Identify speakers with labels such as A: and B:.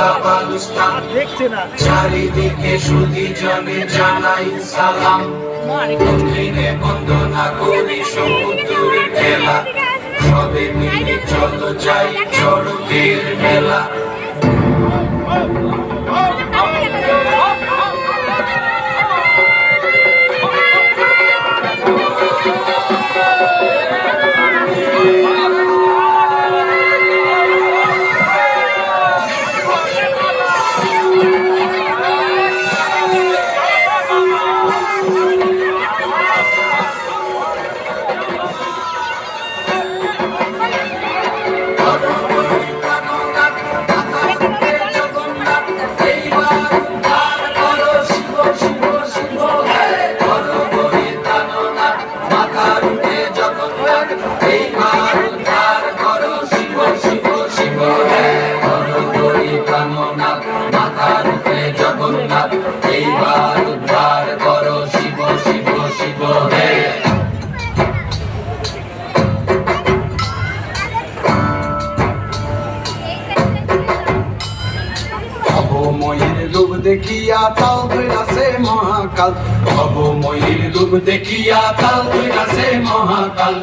A: কাবালুস্তান
B: দেখছে না।
A: চারিদিকে সুধি জনে জানাই সালাম। দক্ষিণে বন্দনা করি সমুদ্রের খেলা সবে মিলে চলো যাই চড়কের জগন্নাথ এইবার উদ্ধার করো শিব শিব শিব হে অবময়ীর রূপ দেখিয়া তাল ধৈরাছে মহাকাল। অবময়ীর রূপ দেখিয়া তাল আছে মহাকাল।